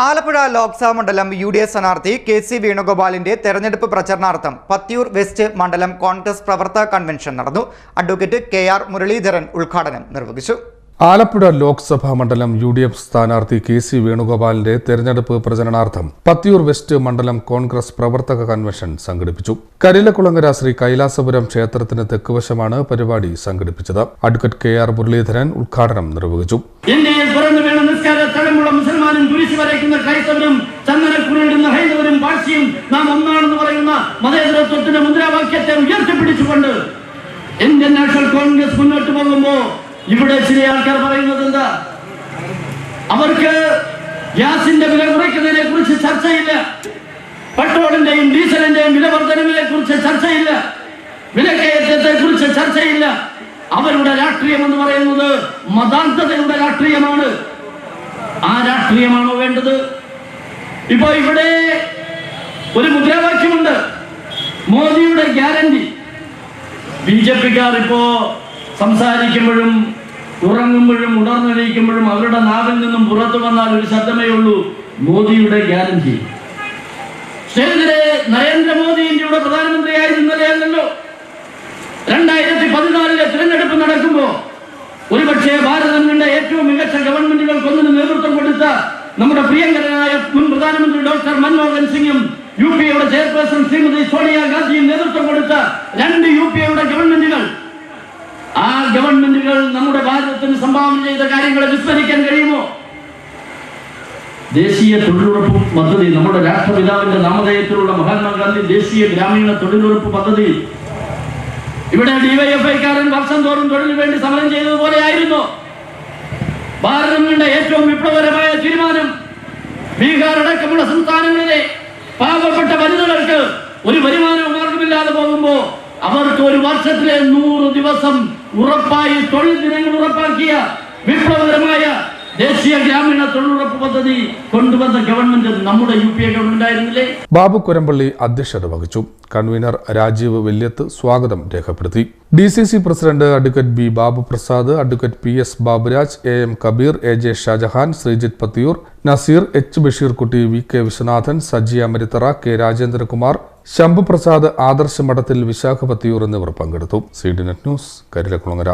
ആലപ്പുഴ ലോക്സഭാ മണ്ഡലം U D F സ്ഥാനാർത്ഥി K C വേണുഗോപാലിന്റെ തെരഞ്ഞെടുപ്പ് പ്രചരണാർത്ഥം പത്തിയൂർ വെസ്റ്റ് മണ്ഡലം കോൺഗ്രസ് പ്രവർത്തക കൺവെൻഷൻ നടന്നു. അഡ്വക്കേറ്റ് കെ ആർ മുരളീധരൻ ഉദ്ഘാടനം നിർവഹിച്ചു. ആലപ്പുഴ ലോക്സഭാ മണ്ഡലം യു ഡി എഫ് സ്ഥാനാർത്ഥി കെ സി വേണുഗോപാലിന്റെ തെരഞ്ഞെടുപ്പ് പ്രചരണാർത്ഥം പത്തിയൂർ വെസ്റ്റ് മണ്ഡലം കോൺഗ്രസ് പ്രവർത്തക കൺവെൻഷൻ സംഘടിപ്പിച്ചു. കരിലക്കുളങ്ങര ശ്രീ കൈലാസപുരം ക്ഷേത്രത്തിന് തെക്കുവശമാണ് പരിപാടി സംഘടിപ്പിച്ചത്. അഡ്വക്കേറ്റ് കെ ആർ മുരളീധരൻ ഉദ്ഘാടനം നിർവഹിച്ചു. ഇന്ത്യയിൽ മുസൽമാനും കുരിശ് വരയ്ക്കുന്ന ക്രൈസ്തവരും ചന്ദനക്കുറിയിടുന്ന ഹൈന്ദവരും പാഴ്സിയും നാം ഒന്നാണെന്ന് പറയുന്ന മതേതരത്വത്തിന്റെ മുദ്രാവാക്യത്തെ ഉയർത്തിപ്പിടിച്ചുകൊണ്ട് ഇന്ത്യൻ നാഷണൽ കോൺഗ്രസ് മുന്നോട്ട് പോകുമ്പോ ഇവിടെ ചില ആൾക്കാർ പറയുന്നത് എന്താ? അവർക്ക് ഗ്യാസിന്റെ വില കുറയ്ക്കുന്നതിനെ കുറിച്ച് ചർച്ചയില്ല. പെട്രോളിന്റെയും ഡീസലിന്റെയും വില വർധനവിനെ കുറിച്ച് ചർച്ചയില്ല. വിലക്കയറ്റത്തെ കുറിച്ച് ചർച്ചയില്ല. അവരുടെ രാഷ്ട്രീയം എന്ന് പറയുന്നത് മതാന്തതയുടെ രാഷ്ട്രീയമാണ്. ആ രാഷ്ട്രീയമാണോ വേണ്ടത്? ഇപ്പൊ ഇവിടെ ഒരു മുദ്രാവാക്യമുണ്ട്. മോദിയുടെ ഗ്യാരണ്ടി. ബി ജെ പിക്കാർ ഇപ്പോ സംസാരിക്കുമ്പോഴും ഉറങ്ങുമ്പോഴും ഉണർന്നിരിക്കുമ്പോഴും അവരുടെ നാവിൽ നിന്നും പുറത്തു വന്നാൽ ഒരു ശബ്ദമേ ഉള്ളൂ മോദിയുടെ ഗ്യാരണ്ടി. സ്നേഹിതരെ നരേന്ദ്രമോദി ഇന്ത്യയുടെ പ്രധാനമന്ത്രിയായിരുന്നതല്ലോ രണ്ടായിരത്തി ഒരുപക്ഷെ ഭാരതം കണ്ട ഏറ്റവും മികച്ച ഗവൺമെന്റുകൾക്കൊന്നിന് നേതൃത്വം കൊടുത്ത നമ്മുടെ പ്രിയങ്കരനായ മുൻ പ്രധാനമന്ത്രി ഡോക്ടർ മൻമോഹൻ സിംഗും യു പി എയുടെ ചെയർപേഴ്സൺ ശ്രീമതി സോണിയാഗാന്ധിയും നേതൃത്വം കൊടുത്ത രണ്ട് യു പി എയുടെ ഗവൺമെന്റുകൾ. ആ ഗവൺമെന്റുകൾ നമ്മുടെ ഭാരതത്തിന് സംഭാവന ചെയ്ത കാര്യങ്ങളെ വിസ്മരിക്കാൻ കഴിയുമോ? ദേശീയ തൊഴിലുറപ്പ് പദ്ധതി നമ്മുടെ രാഷ്ട്രപിതാവിന്റെ നാമധേയത്തിലുള്ള മഹാത്മാഗാന്ധി ദേശീയ ഗ്രാമീണ തൊഴിലുറപ്പ് പദ്ധതി ഇവിടെ ഡിവൈഎഫ്ഐക്കാരൻ വർഷം തോറും തൊഴിലിന് വേണ്ടി സമരം ചെയ്തതുപോലെ ആയിരുന്നു ഭാരതം കണ്ട ഏറ്റവും വിപ്ലവകരമായ തീരുമാനം ബീഹാർ അടക്കമുള്ള സംസ്ഥാനങ്ങളിലെ പാവപ്പെട്ട വനിതകൾക്ക് ഒരു വരുമാന മാർഗമില്ലാതെ പോകുമ്പോൾ അവർക്ക് ഒരു വർഷത്തിലെ നൂറ് ദിവസം ഉറപ്പായി തൊഴിൽ ദിനങ്ങൾ ഉറപ്പാക്കിയ വിപ്ലവകരമായ ദേശീയ പദ്ധതി കൊണ്ടുവന്ന നമ്മുടെ ബാബു കുരമ്പള്ളി അധ്യക്ഷത വഹിച്ചു. കൺവീനർ രാജീവ് വെല്യത്ത് സ്വാഗതം രേഖപ്പെടുത്തി. D C C president advocate B Babu Prasad advocate P S Baburaj A M Kabeer A J Shajahan Sreejith Pathiyoor Naseer H Basheerkutty V K Viswanathan Saji Amarithara K Rajendrakumar Shambhuprasad Adarsha Madathil Vishakha Pathiyoor എന്നിവർ പങ്കെടുത്തു. C D net news Karilakulangara.